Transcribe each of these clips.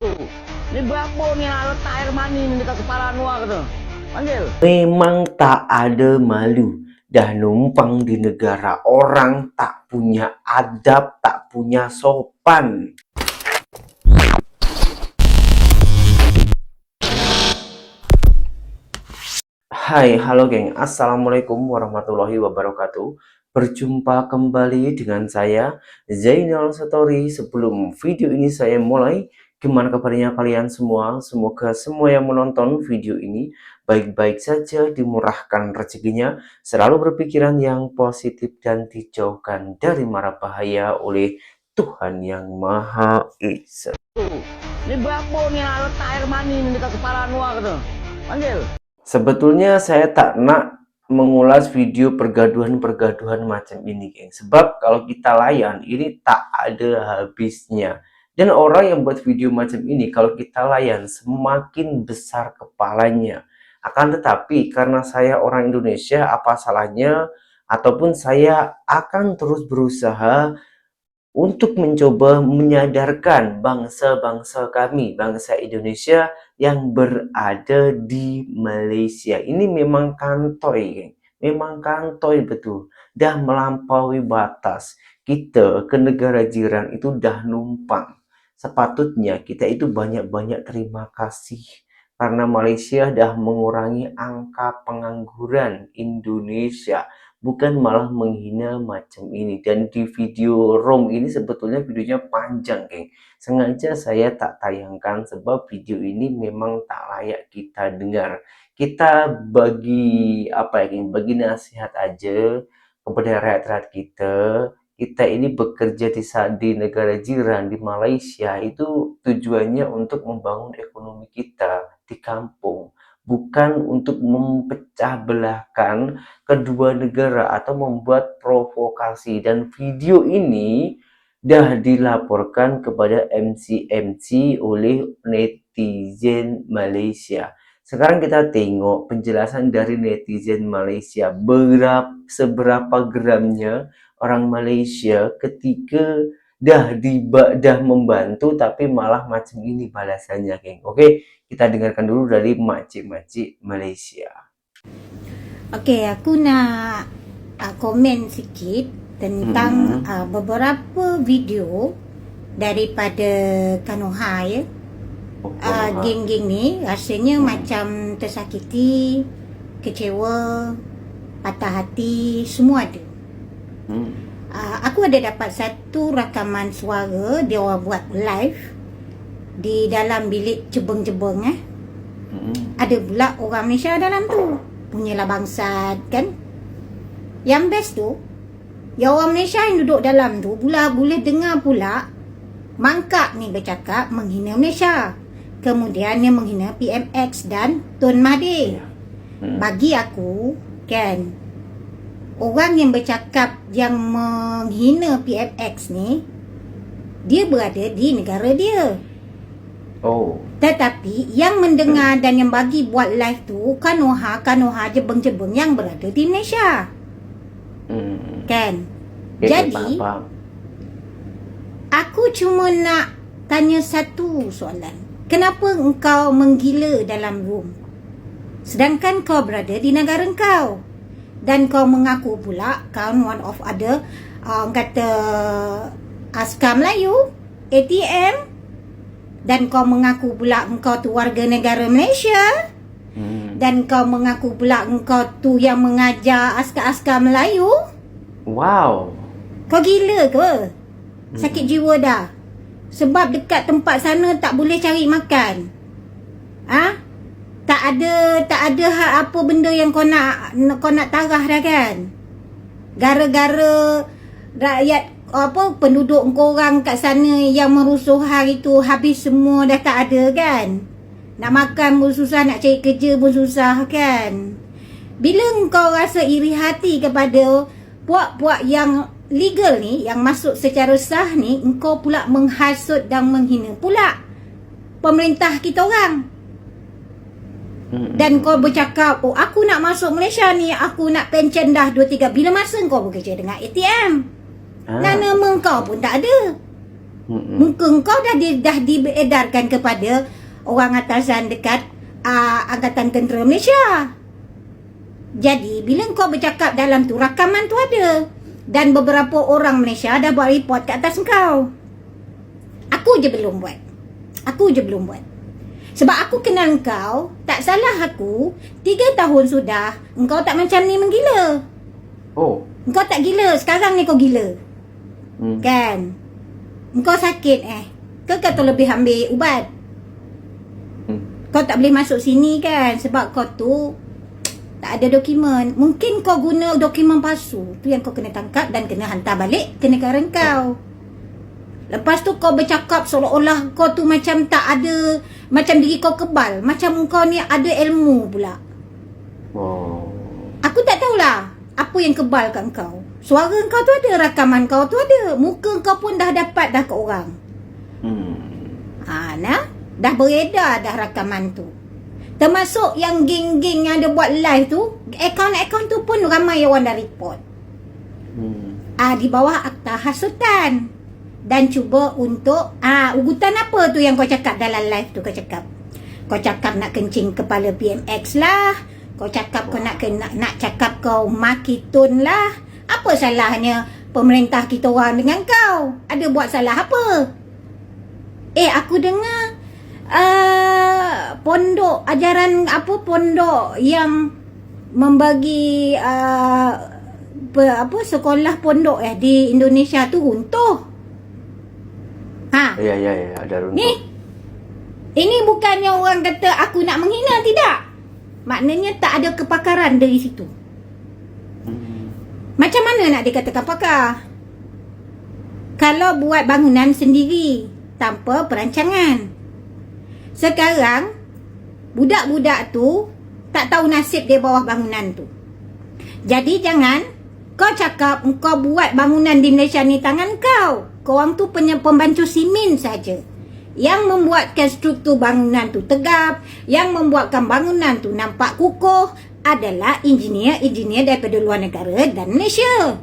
Ni berapa ni nak letak air mani ni dekat kepala Anwar tu? Panggil. Memang tak ada malu. Dah numpang di negara orang tak punya adab, tak punya sopan. Hai, halo geng. Assalamualaikum warahmatullahi wabarakatuh. Berjumpa kembali dengan saya Zainal Satori. Sebelum video ini saya mulai, gimana kabarnya kalian semua? Semoga semua yang menonton video ini baik-baik saja, dimurahkan rezekinya, selalu berpikiran yang positif dan dijauhkan dari mara bahaya oleh Tuhan yang Maha Esa. Ni berapa ni nak letak air mani ni dekat kepala Anwar tu? Panggil. Sebetulnya saya tak nak mengulas video pergaduhan-pergaduhan macam ini, geng. Sebab kalau kita layan, ini tak ada habisnya. Dan orang yang buat video macam ini, kalau kita layan, semakin besar kepalanya. Akan tetapi, karena saya orang Indonesia, apa salahnya? Ataupun saya akan terus berusaha untuk mencoba menyadarkan bangsa-bangsa kami, bangsa Indonesia yang berada di Malaysia. Ini memang kantoi. Memang kantoi betul. Dah melampaui batas. Kita ke negara jiran itu dah numpang. Sepatutnya kita itu banyak-banyak terima kasih. Karena Malaysia dah mengurangi angka pengangguran Indonesia. Bukan malah menghina macam ini. Dan di video ROM ini sebetulnya videonya panjang, geng. Sengaja saya tak tayangkan sebab video ini memang tak layak kita dengar. Kita bagi apa ya, geng? Bagi nasihat aja kepada rakyat-rakyat kita. Kita ini bekerja di di negara jiran di Malaysia itu tujuannya untuk membangun ekonomi kita di kampung, bukan untuk memecah belahkan kedua negara atau membuat provokasi. Dan video ini dah dilaporkan kepada MC-MC oleh netizen Malaysia. Sekarang kita tengok penjelasan dari netizen Malaysia berapa seberapa geramnya orang Malaysia ketika dah diba, dah membantu tapi malah macam ini balasannya, geng. Oke, kita dengarkan dulu dari makcik-makcik Malaysia. Okey, aku nak uh, komen sikit tentang Mhm. uh, beberapa video daripada Kanoha ya. Uh, geng-geng ni rasanya macam tersakiti, kecewa, patah hati, semua ada. Hmm. Uh, aku ada dapat satu rakaman suara dia orang buat live di dalam bilik cebeng-cebeng eh. Hmm. Ada pula orang Malaysia dalam tu. Punyalah bangsat kan. Yang best tu, yang orang Malaysia yang duduk dalam tu pula boleh dengar pula mangkak ni bercakap menghina Malaysia. Kemudian dia menghina PMX dan Tun Mahathir. Hmm. Bagi aku, kan, orang yang bercakap yang menghina PMX ni, dia berada di negara dia. Oh. Tetapi yang mendengar dan yang bagi buat live tu Kanoha, Kanoha jebeng-jebeng yang berada di Malaysia. Hmm. Kan? Okey, Jadi- faham, faham. Aku cuma nak tanya satu soalan. Kenapa engkau menggila dalam room? Sedangkan kau berada di negara kau. Dan kau mengaku pula kau one of other uh, kata askar Melayu, ATM dan kau mengaku pula engkau tu warga negara Malaysia Hmm. dan kau mengaku pula engkau tu yang mengajar askar-askar Melayu. Wow. Kau gila ke? Sakit jiwa dah. Sebab dekat tempat sana tak boleh cari makan. Ah? Ha? Tak ada tak ada hal apa benda yang kau nak kau nak tarah dah kan? Gara-gara rakyat apa penduduk kau orang kat sana yang merusuh hari tu habis semua dah tak ada kan? Nak makan pun susah, nak cari kerja pun susah kan? Bila engkau rasa iri hati kepada puak-puak yang legal ni, yang masuk secara sah ni, engkau pula menghasut dan menghina pula pemerintah kita orang. Hmm. Dan kau bercakap, oh aku nak masuk Malaysia ni, aku nak pension dah 2-3. Bila masa kau bekerja dengan ATM? Ah. Dan nama kau pun tak ada. Mm-mm. Muka kau dah di, dah diedarkan kepada orang atasan dekat uh, Angkatan Tentera Malaysia. Jadi, bila kau bercakap dalam tu, rakaman tu ada. Dan beberapa orang Malaysia dah buat report ke atas kau. Aku je belum buat. Aku je belum buat. Sebab aku kenal kau, tak salah aku, tiga tahun sudah, engkau tak macam ni menggila. Oh. Engkau tak gila, sekarang ni kau gila. Hmm. Kan? Engkau sakit eh. Kau kata lebih ambil ubat. Hmm. Kau tak boleh masuk sini kan sebab kau tu tak ada dokumen. Mungkin kau guna dokumen palsu. Tu yang kau kena tangkap dan kena hantar balik ke negara kau. Lepas tu kau bercakap seolah-olah kau tu macam tak ada macam diri kau kebal. Macam kau ni ada ilmu pula. Oh. Aku tak tahulah apa yang kebal kat kau. Suara kau tu ada, rakaman kau tu ada. Muka kau pun dah dapat dah kat orang. Hmm. Ha, nah? Dah beredar dah rakaman tu. Termasuk yang geng-geng yang ada buat live tu, akaun-akaun tu pun ramai orang dah report. Hmm. Ah di bawah akta hasutan. Dan cuba untuk ah ugutan apa tu yang kau cakap dalam live tu kau cakap. Kau cakap nak kencing kepala PMX lah. Kau cakap kau nak nak, nak cakap kau maki tun lah. Apa salahnya pemerintah kita orang dengan kau? Ada buat salah apa? Eh aku dengar uh, pondok ajaran apa pondok yang membagi uh, apa sekolah pondok eh di Indonesia tu runtuh. Ha, Ya ya ya ada runtuh. ni ini bukannya orang kata aku nak menghina tidak. Maknanya tak ada kepakaran dari situ. Hmm. Macam mana nak dikatakan pakar? Kalau buat bangunan sendiri tanpa perancangan. Sekarang budak-budak tu tak tahu nasib dia bawah bangunan tu. Jadi jangan kau cakap kau buat bangunan di Malaysia ni tangan kau. Korang tu punya pembantu simen saja. Yang membuatkan struktur bangunan tu tegap, yang membuatkan bangunan tu nampak kukuh adalah engineer-engineer daripada luar negara dan Malaysia.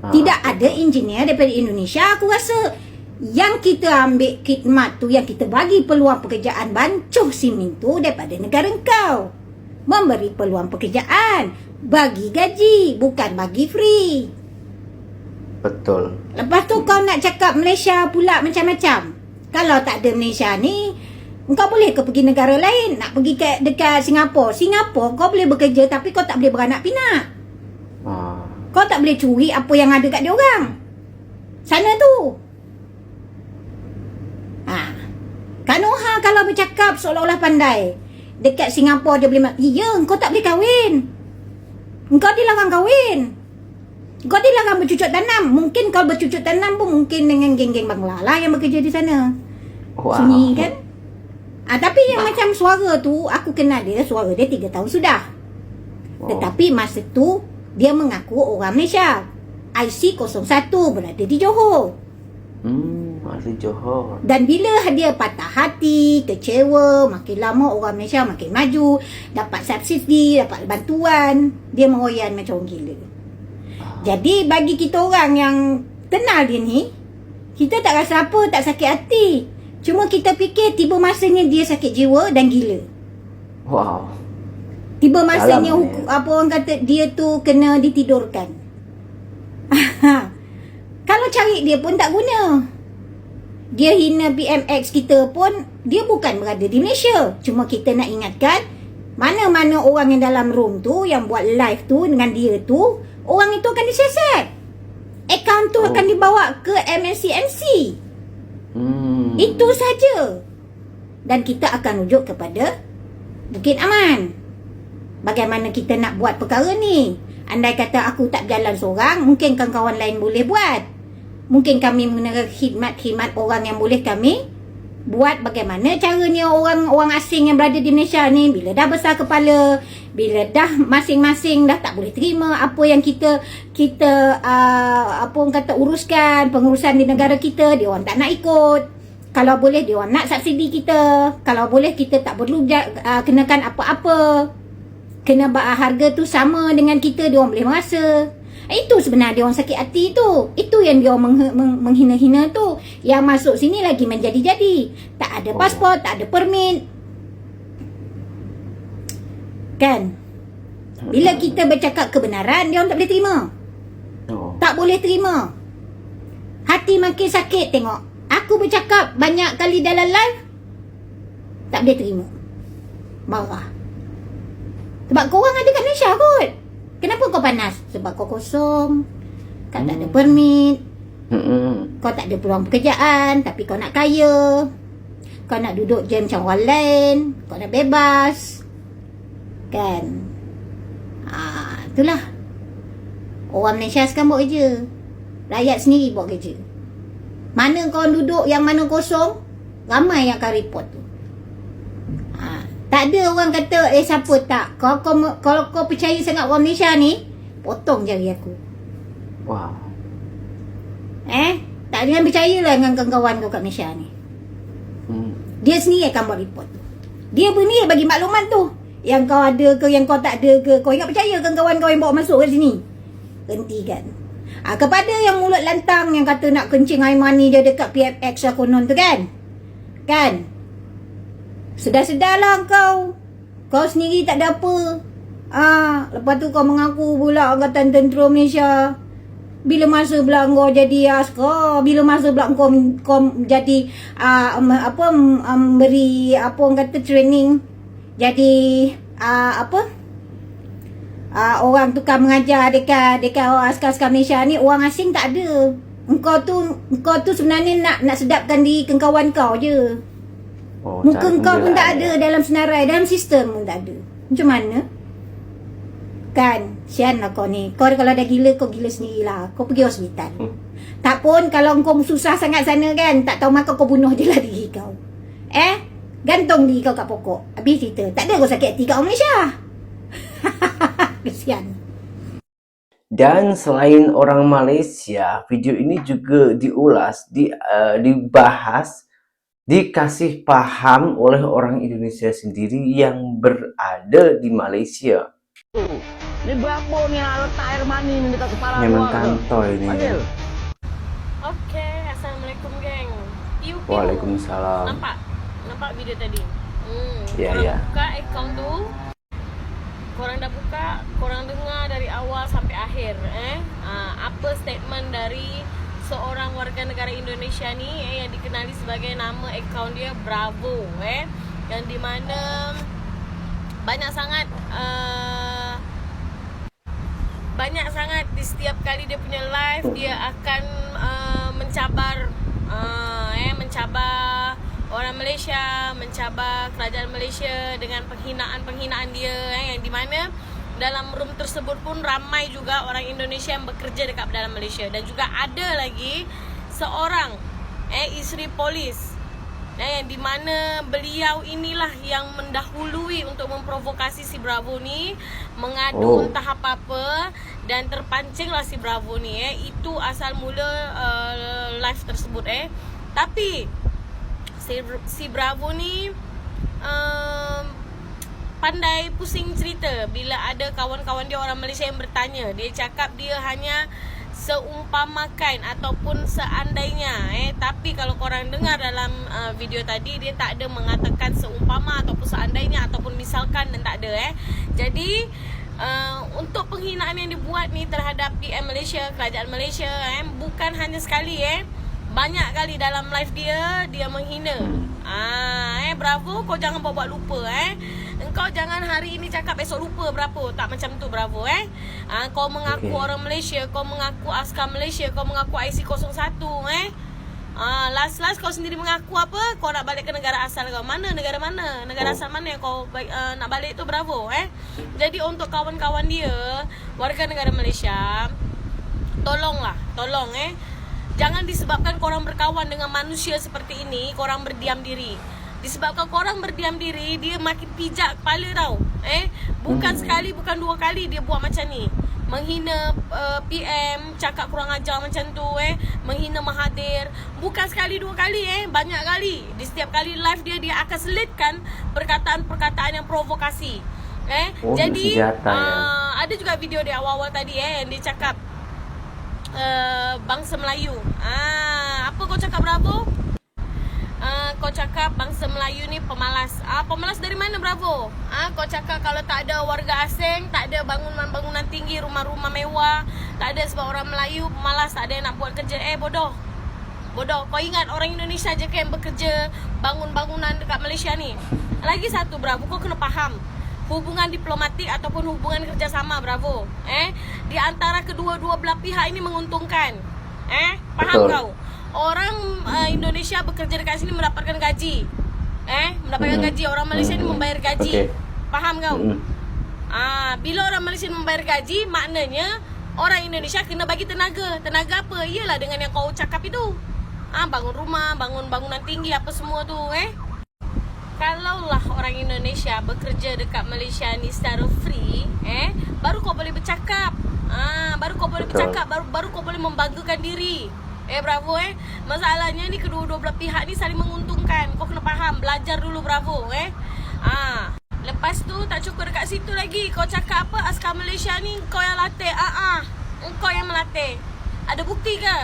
Ah, Tidak ada engineer daripada Indonesia aku rasa yang kita ambil khidmat tu yang kita bagi peluang pekerjaan bancuh simen tu daripada negara kau. Memberi peluang pekerjaan, bagi gaji, bukan bagi free. Betul. Lepas tu kau nak cakap Malaysia pula macam-macam. Kalau tak ada Malaysia ni, kau boleh ke pergi negara lain? Nak pergi ke dekat Singapura. Singapura kau boleh bekerja tapi kau tak boleh beranak pinak. Ah. Kau tak boleh curi apa yang ada kat dia orang. Sana tu. Ha. Kak Noha kalau bercakap seolah-olah pandai. Dekat Singapura dia boleh... Ya, kau tak boleh kahwin. Kau dilarang kahwin. Kau dilarang bercucuk tanam. Mungkin kau bercucuk tanam pun mungkin dengan geng-geng Bangla lah yang bekerja di sana. Wow. Sunyi kan? Ah, tapi yang macam suara tu, aku kenal dia, suara dia 3 tahun sudah. Wow. Tetapi masa tu dia mengaku orang Malaysia. IC 01 berada di Johor. Hmm, asli Johor. Dan bila dia patah hati, kecewa, makin lama orang Malaysia makin maju, dapat subsidi, dapat bantuan, dia meroyan macam orang gila. Jadi bagi kita orang yang kenal dia ni, kita tak rasa apa, tak sakit hati. Cuma kita fikir tiba masanya dia sakit jiwa dan gila. Wow. Tiba masanya hukum, apa orang kata dia tu kena ditidurkan. Kalau cari dia pun tak guna. Dia hina BMX kita pun dia bukan berada di Malaysia. Cuma kita nak ingatkan mana-mana orang yang dalam room tu yang buat live tu dengan dia tu orang itu akan disiasat. Akaun tu Oh. akan dibawa ke MNC-MC. Hmm. Itu saja. Dan kita akan rujuk kepada Bukit Aman. Bagaimana kita nak buat perkara ni? Andai kata aku tak berjalan seorang, mungkin kawan-kawan lain boleh buat. Mungkin kami mengenal khidmat-khidmat orang yang boleh kami buat bagaimana caranya orang orang asing yang berada di Malaysia ni bila dah besar kepala, bila dah masing-masing dah tak boleh terima apa yang kita kita uh, apa orang kata uruskan pengurusan di negara kita, dia orang tak nak ikut. Kalau boleh dia orang nak subsidi kita. Kalau boleh kita tak perlu uh, kenakan apa-apa. Kena harga tu sama dengan kita dia orang boleh merasa. Itu sebenarnya dia orang sakit hati tu. Itu yang dia orang meng, meng, menghina-hina tu. Yang masuk sini lagi menjadi-jadi. Tak ada Oh. pasport, tak ada permit. Kan? Bila kita bercakap kebenaran, dia orang tak boleh terima. Oh. Tak boleh terima. Hati makin sakit tengok. Aku bercakap banyak kali dalam live. Tak boleh terima. Marah. Sebab korang ada kat Malaysia kot. Kenapa kau panas? Sebab kau kosong. Kau tak ada permit. Mm-mm. Kau tak ada peluang pekerjaan. Tapi kau nak kaya. Kau nak duduk je macam orang lain. Kau nak bebas. Kan? Ah, itulah. Orang Malaysia sekarang buat kerja. Rakyat sendiri buat kerja. Mana kau duduk yang mana kosong, ramai yang akan report tu. Tak ada orang kata, eh siapa tak. Kalau kau, kalau kau percaya sangat orang Malaysia ni, potong jari aku. Wow. Eh, tak jangan percayalah dengan kawan-kawan kau kat Malaysia ni. Hmm. Dia sendiri akan buat report tu. Dia pun ni bagi makluman tu. Yang kau ada ke, yang kau tak ada ke. Kau ingat percaya ke kawan kau yang bawa masuk ke sini? Hentikan. Ha, kepada yang mulut lantang yang kata nak kencing air mani dia dekat PFX lah konon tu kan? Kan? Sedar-sedarlah kau. Kau sendiri tak ada apa. Ah, lepas tu kau mengaku pula Angkatan Tentera Malaysia. Bila masa pula kau jadi askar? Bila masa pula kau, kau jadi uh, apa um, beri apa orang kata training jadi uh, apa uh, orang tukar mengajar dekat dekat orang askar-askar Malaysia ni orang asing tak ada. Engkau tu engkau tu sebenarnya nak nak sedapkan diri kawan kau je. Oh, Muka kau pun tak ada dalam senarai, dalam sistem pun tak ada. Macam mana? Kan, sian lah kau ni. Kau kalau dah gila, kau gila sendirilah. Kau pergi hospital. Hmm. Tak pun kalau kau susah sangat sana kan, tak tahu maka kau bunuh je lah diri kau. Eh, gantung diri kau kat pokok. Habis cerita. Tak ada kau sakit hati kat orang Malaysia. Kesian. Dan selain orang Malaysia, video ini juga diulas, di, uh, dibahas, dikasih paham oleh orang Indonesia sendiri yang berada di Malaysia. Tuh. Ni berapa ni nak letak air mani ni dekat kepala Nyaman luar tu? kantoi ni. Adil. Okay, Assalamualaikum geng Piu piu Waalaikumsalam. Nampak? Nampak video tadi? Hmm, Ya, korang ya. buka akaun tu Korang dah buka Korang dengar dari awal sampai akhir eh? ha, Apa statement dari Seorang warga negara Indonesia ni eh, Yang dikenali sebagai nama akaun dia Bravo eh? Yang di mana Banyak sangat uh, banyak sangat di setiap kali dia punya live dia akan uh, mencabar uh, eh mencabar orang Malaysia, mencabar kerajaan Malaysia dengan penghinaan-penghinaan dia eh yang di mana dalam room tersebut pun ramai juga orang Indonesia yang bekerja dekat dalam Malaysia dan juga ada lagi seorang eh isteri polis eh, yang di mana beliau inilah yang mendahului untuk memprovokasi si Bravo ni mengadu Oh. oh. entah apa-apa dan terpancinglah si Bravo ni eh itu asal mula uh, live tersebut eh tapi si, si Bravo ni um, pandai pusing cerita bila ada kawan-kawan dia orang Malaysia yang bertanya dia cakap dia hanya seumpamakan ataupun seandainya eh tapi kalau korang dengar dalam uh, video tadi dia tak ada mengatakan seumpama ataupun seandainya ataupun misalkan dan tak ada eh jadi uh, untuk penghinaan yang dibuat ni terhadap PM Malaysia kerajaan Malaysia eh bukan hanya sekali eh banyak kali dalam live dia dia menghina. Ah eh bravo kau jangan buat-buat lupa eh. Engkau jangan hari ini cakap esok lupa berapa. Tak macam tu bravo eh. Ah kau mengaku Okey. orang Malaysia, kau mengaku askar Malaysia, kau mengaku IC 01 eh. Ah last last kau sendiri mengaku apa? Kau nak balik ke negara asal kau. Mana negara mana? Oh. Negara asal mana yang kau uh, nak balik tu bravo eh. Jadi untuk kawan-kawan dia warga negara Malaysia tolonglah, tolong eh. Jangan disebabkan korang berkawan dengan manusia seperti ini, korang berdiam diri. Disebabkan korang berdiam diri, dia makin pijak kepala tau. Eh, bukan Hmm. sekali, bukan dua kali dia buat macam ni. Menghina uh, PM, cakap kurang ajar macam tu eh, menghina Mahathir. Bukan sekali dua kali eh, banyak kali. Di setiap kali live dia dia akan selitkan perkataan-perkataan yang provokasi. Eh, Oh, jadi senjata, ya. uh, ada juga video dia awal-awal tadi eh yang dia cakap uh, bangsa Melayu. Ah, apa kau cakap Bravo? Kau cakap bangsa Melayu ni pemalas. Ah, pemalas dari mana Bravo? Ah, kau cakap kalau tak ada warga asing, tak ada bangunan-bangunan tinggi, rumah-rumah mewah, tak ada sebab orang Melayu pemalas, tak ada yang nak buat kerja. Eh, bodoh. Bodoh. Kau ingat orang Indonesia je kan yang bekerja bangun bangunan dekat Malaysia ni. Lagi satu Bravo, kau kena faham. Hubungan diplomatik ataupun hubungan kerjasama Bravo. Eh, di antara kedua-dua belah pihak ini menguntungkan. Eh, faham Betul. kau? Orang uh, Indonesia bekerja dekat sini mendapatkan gaji. Eh, mendapatkan Mm. gaji. Orang Malaysia ni Mm. membayar gaji. Okey. Faham kau? Mm. Ah, bila orang Malaysia membayar gaji, maknanya orang Indonesia kena bagi tenaga. Tenaga apa? Iyalah dengan yang kau cakap itu. Ah, bangun rumah, bangun bangunan tinggi apa semua tu, eh. Kalaulah orang Indonesia bekerja dekat Malaysia ni secara free, eh, baru kau boleh bercakap. Ah, baru kau boleh Betul. bercakap, baru baru kau boleh membanggakan diri. Eh, bravo eh. Masalahnya ni kedua-dua belah pihak ni saling menguntungkan. Kau kena faham, belajar dulu bravo eh. Ah, lepas tu tak cukup dekat situ lagi. Kau cakap apa askar Malaysia ni kau yang latih. Ah ah. Kau yang melatih. Ada bukti ke?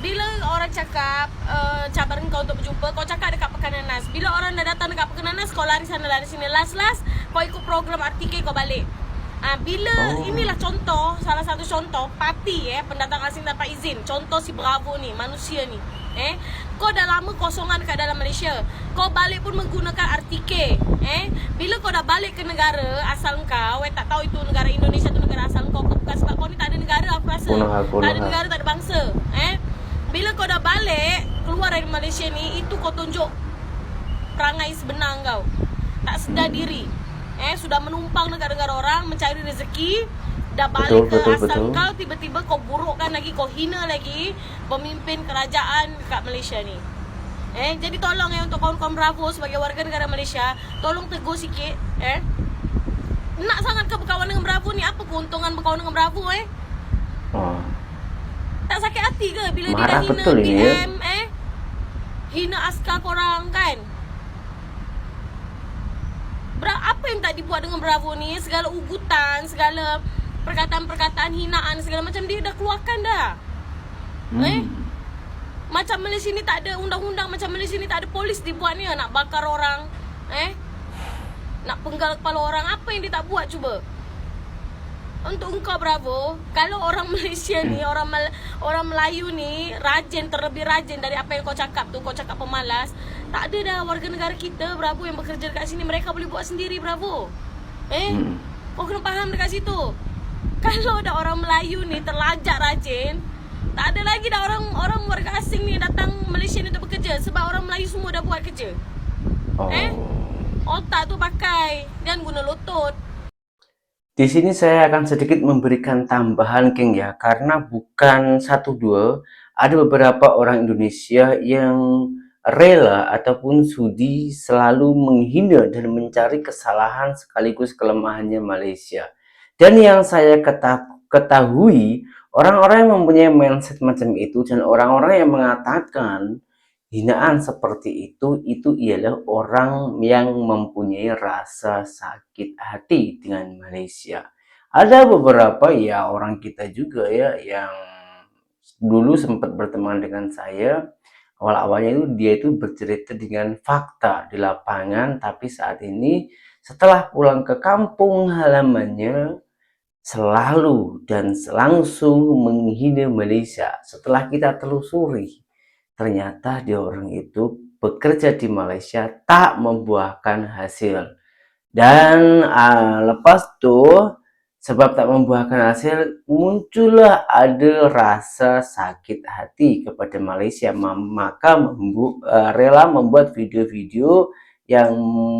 Bila orang cakap uh, cabaran kau untuk berjumpa, kau cakap dekat Pekan Nanas. Bila orang dah datang dekat Pekan Nanas, kau lari sana lari sini. Last-last kau ikut program RTK kau balik. Ah, bila Oh. inilah contoh, salah satu contoh parti eh pendatang asing tanpa izin. Contoh si Bravo ni, manusia ni. Eh, kau dah lama kosongan kat dalam Malaysia. Kau balik pun menggunakan RTK. Eh, bila kau dah balik ke negara asal kau, eh tak tahu itu negara Indonesia tu negara asal kau, kau bukan sebab kau ni tak ada negara aku rasa. Punah, punah. Tak ada negara, tak ada bangsa. Eh, bila kau dah balik keluar dari Malaysia ni, itu kau tunjuk perangai sebenar kau. Tak sedar diri. Eh sudah menumpang negara-negara orang mencari rezeki dah balik Betul, ke betul, asal betul. kau tiba-tiba kau burukkan lagi kau hina lagi pemimpin kerajaan kat Malaysia ni. Eh jadi tolong eh untuk kawan-kawan Bravo sebagai warga negara Malaysia, tolong tegur sikit eh. Nak sangat ke berkawan dengan Bravo ni apa keuntungan berkawan dengan Bravo eh? Oh. Tak sakit hati ke bila dia Marah dah hina betul ini, ya. Eh? Hina askar korang kan? Bra apa yang tak dibuat dengan Bravo ni? Segala ugutan, segala perkataan-perkataan hinaan segala macam dia dah keluarkan dah. Hmm. Eh? Macam Malaysia ni tak ada undang-undang macam Malaysia ni tak ada polis dibuat ni nak bakar orang. Eh? Nak penggal kepala orang apa yang dia tak buat cuba? Untuk engkau Bravo, kalau orang Malaysia ni, orang Mal- orang Melayu ni rajin terlebih rajin dari apa yang kau cakap tu, kau cakap pemalas, tak ada dah warga negara kita Bravo yang bekerja dekat sini, mereka boleh buat sendiri Bravo. Eh? Hmm. Kau kena faham dekat situ. Kalau ada orang Melayu ni terlajak rajin, tak ada lagi dah orang orang warga asing ni datang Malaysia ni untuk bekerja sebab orang Melayu semua dah buat kerja. Oh. Eh? Otak tu pakai, jangan guna lutut. Di sini saya akan sedikit memberikan tambahan, King ya, karena bukan satu dua, ada beberapa orang Indonesia yang rela ataupun sudi selalu menghina dan mencari kesalahan sekaligus kelemahannya Malaysia. Dan yang saya keta- ketahui, orang-orang yang mempunyai mindset macam itu dan orang-orang yang mengatakan hinaan seperti itu itu ialah orang yang mempunyai rasa sakit hati dengan Malaysia. Ada beberapa ya orang kita juga ya yang dulu sempat berteman dengan saya. Awal-awalnya itu dia itu bercerita dengan fakta di lapangan, tapi saat ini setelah pulang ke kampung halamannya selalu dan langsung menghina Malaysia. Setelah kita telusuri, ternyata dia orang itu bekerja di Malaysia tak membuahkan hasil. Dan ah, lepas itu sebab tak membuahkan hasil muncullah ada rasa sakit hati kepada Malaysia Ma- maka membu- eh, rela membuat video-video yang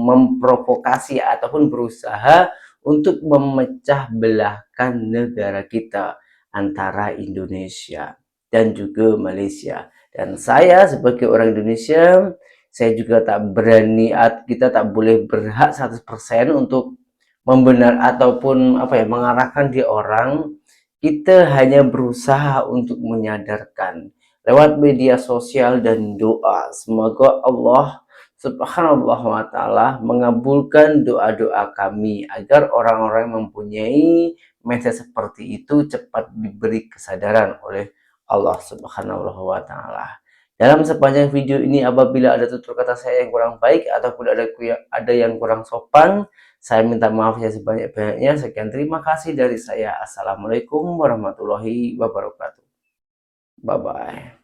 memprovokasi ataupun berusaha untuk memecah belahkan negara kita antara Indonesia dan juga Malaysia. Dan saya sebagai orang Indonesia, saya juga tak berani, kita tak boleh berhak 100% untuk membenar ataupun apa ya mengarahkan dia orang. Kita hanya berusaha untuk menyadarkan lewat media sosial dan doa. Semoga Allah Subhanallah wa ta'ala mengabulkan doa-doa kami agar orang-orang mempunyai mindset seperti itu cepat diberi kesadaran oleh Allah Subhanahu wa taala. Dalam sepanjang video ini apabila ada tutur kata saya yang kurang baik ataupun ada ada yang kurang sopan, saya minta maaf ya sebanyak-banyaknya. Sekian terima kasih dari saya. Assalamualaikum warahmatullahi wabarakatuh. Bye bye.